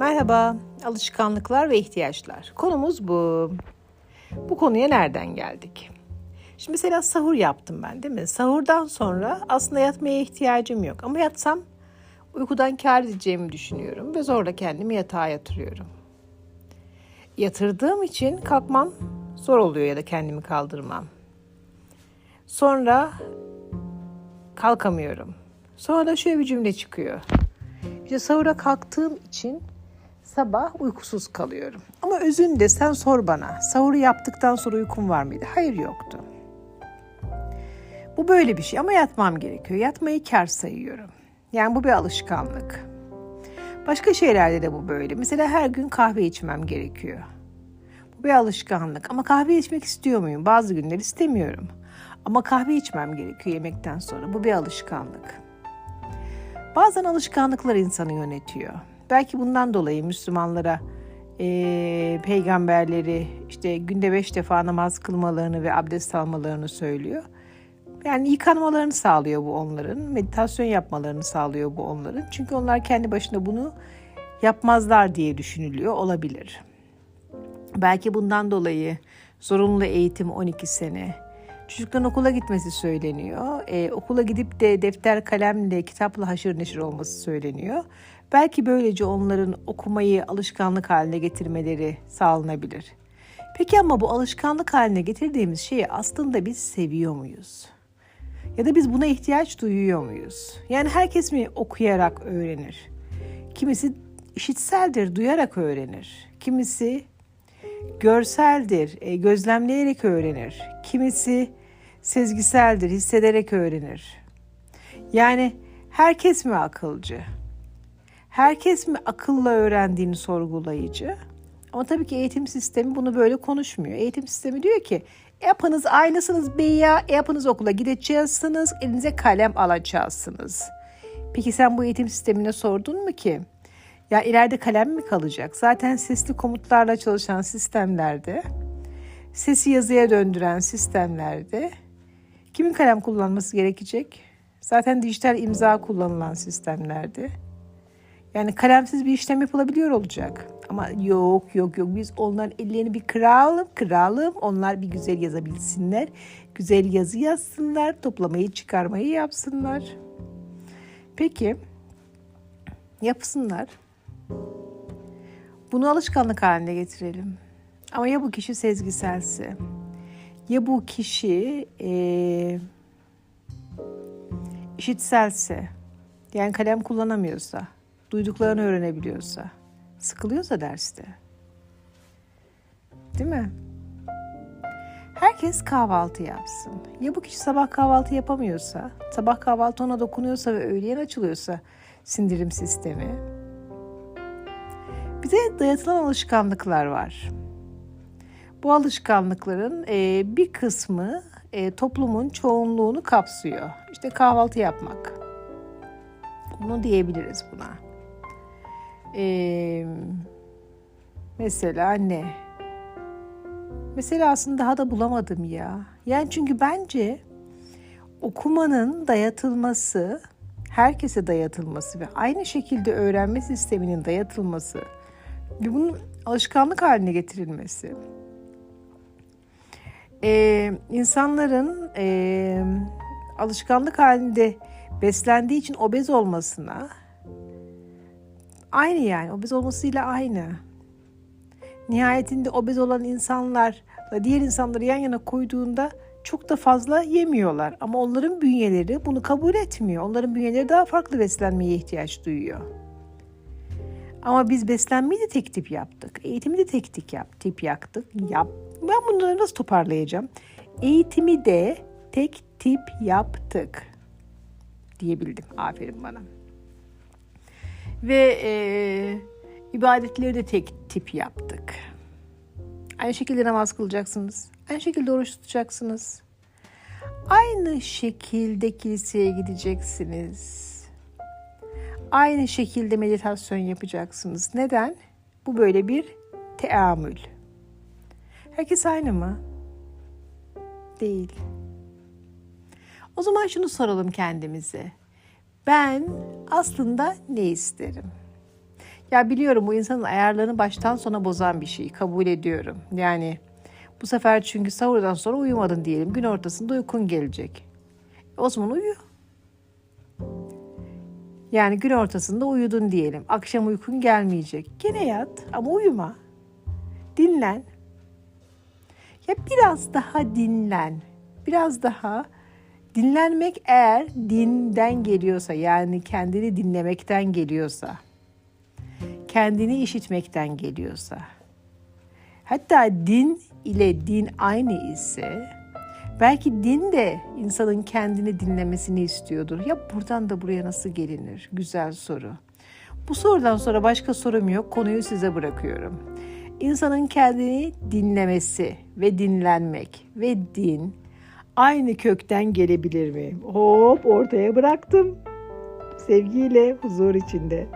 Merhaba, alışkanlıklar ve ihtiyaçlar. Konumuz bu. Bu konuya nereden geldik? Şimdi mesela sahur yaptım ben değil mi? Sahurdan sonra aslında yatmaya ihtiyacım yok. Ama yatsam uykudan kar edeceğimi düşünüyorum ve zorla kendimi yatağa yatırıyorum. Yatırdığım için kalkmam zor oluyor ya da kendimi kaldırmam. Sonra kalkamıyorum. Sonra da şöyle bir cümle çıkıyor. İşte sahura kalktığım için sabah uykusuz kalıyorum. Ama özünde sen sor bana. Sahuru yaptıktan sonra uykum var mıydı? Hayır yoktu. Bu böyle bir şey ama yatmam gerekiyor. Yatmayı kar sayıyorum. Yani bu bir alışkanlık. Başka şeylerde de bu böyle. Mesela her gün kahve içmem gerekiyor. Bu bir alışkanlık. Ama kahve içmek istiyor muyum? Bazı günler istemiyorum. Ama kahve içmem gerekiyor yemekten sonra. Bu bir alışkanlık. Bazen alışkanlıklar insanı yönetiyor. Belki bundan dolayı Müslümanlara e, peygamberleri işte günde beş defa namaz kılmalarını ve abdest almalarını söylüyor. Yani yıkanmalarını sağlıyor bu onların. Meditasyon yapmalarını sağlıyor bu onların. Çünkü onlar kendi başına bunu yapmazlar diye düşünülüyor olabilir. Belki bundan dolayı zorunlu eğitim 12 sene, Çocukların okula gitmesi söyleniyor. Ee, okula gidip de defter kalemle, kitapla haşır neşir olması söyleniyor. Belki böylece onların okumayı alışkanlık haline getirmeleri sağlanabilir. Peki ama bu alışkanlık haline getirdiğimiz şeyi aslında biz seviyor muyuz? Ya da biz buna ihtiyaç duyuyor muyuz? Yani herkes mi okuyarak öğrenir? Kimisi işitseldir, duyarak öğrenir. Kimisi görseldir, e, gözlemleyerek öğrenir. Kimisi sezgiseldir, hissederek öğrenir. Yani herkes mi akılcı? Herkes mi akılla öğrendiğini sorgulayıcı? Ama tabii ki eğitim sistemi bunu böyle konuşmuyor. Eğitim sistemi diyor ki yapınız aynısınız beya, yapınız okula gideceksiniz, elinize kalem alacaksınız. Peki sen bu eğitim sistemine sordun mu ki? Ya ileride kalem mi kalacak? Zaten sesli komutlarla çalışan sistemlerde, sesi yazıya döndüren sistemlerde kimin kalem kullanması gerekecek? Zaten dijital imza kullanılan sistemlerde. Yani kalemsiz bir işlem yapılabiliyor olacak. Ama yok yok yok biz onların ellerini bir kıralım kıralım. Onlar bir güzel yazabilsinler. Güzel yazı yazsınlar. Toplamayı çıkarmayı yapsınlar. Peki yapsınlar. Bunu alışkanlık haline getirelim. Ama ya bu kişi sezgiselse, ya bu kişi e, işitselse, yani kalem kullanamıyorsa, duyduklarını öğrenebiliyorsa, sıkılıyorsa derste. Değil mi? Herkes kahvaltı yapsın. Ya bu kişi sabah kahvaltı yapamıyorsa, sabah kahvaltı ona dokunuyorsa ve öğleyen açılıyorsa sindirim sistemi. Bize dayatılan alışkanlıklar var. Bu alışkanlıkların e, bir kısmı e, toplumun çoğunluğunu kapsıyor. İşte kahvaltı yapmak. Bunu diyebiliriz buna. E, mesela ne? Mesela aslında daha da bulamadım ya. Yani çünkü bence okumanın dayatılması, herkese dayatılması ve aynı şekilde öğrenme sisteminin dayatılması ve bunun alışkanlık haline getirilmesi e, insanların e, alışkanlık halinde beslendiği için obez olmasına aynı yani obez olmasıyla aynı. Nihayetinde obez olan insanlarla diğer insanları yan yana koyduğunda çok da fazla yemiyorlar. Ama onların bünyeleri bunu kabul etmiyor. Onların bünyeleri daha farklı beslenmeye ihtiyaç duyuyor. Ama biz beslenmeyi de tek tip yaptık. Eğitimi de tek tip, yap, tip yaptık. Yap. Ben bunları nasıl toparlayacağım? Eğitimi de tek tip yaptık diyebildim. Aferin bana. Ve e, ibadetleri de tek tip yaptık. Aynı şekilde namaz kılacaksınız. Aynı şekilde oruç tutacaksınız. Aynı şekilde kiliseye gideceksiniz. Aynı şekilde meditasyon yapacaksınız. Neden? Bu böyle bir teamül. Herkes aynı mı? Değil. O zaman şunu soralım kendimize. Ben aslında ne isterim? Ya biliyorum bu insanın ayarlarını baştan sona bozan bir şey. Kabul ediyorum. Yani bu sefer çünkü sahurdan sonra uyumadın diyelim. Gün ortasında uykun gelecek. O zaman uyu. Yani gün ortasında uyudun diyelim. Akşam uykun gelmeyecek. Gene yat ama uyuma. Dinlen. Ya biraz daha dinlen. Biraz daha dinlenmek eğer dinden geliyorsa yani kendini dinlemekten geliyorsa kendini işitmekten geliyorsa hatta din ile din aynı ise belki din de insanın kendini dinlemesini istiyordur. Ya buradan da buraya nasıl gelinir? Güzel soru. Bu sorudan sonra başka sorum yok. Konuyu size bırakıyorum. İnsanın kendini dinlemesi ve dinlenmek ve din aynı kökten gelebilir mi? Hop ortaya bıraktım. Sevgiyle huzur içinde.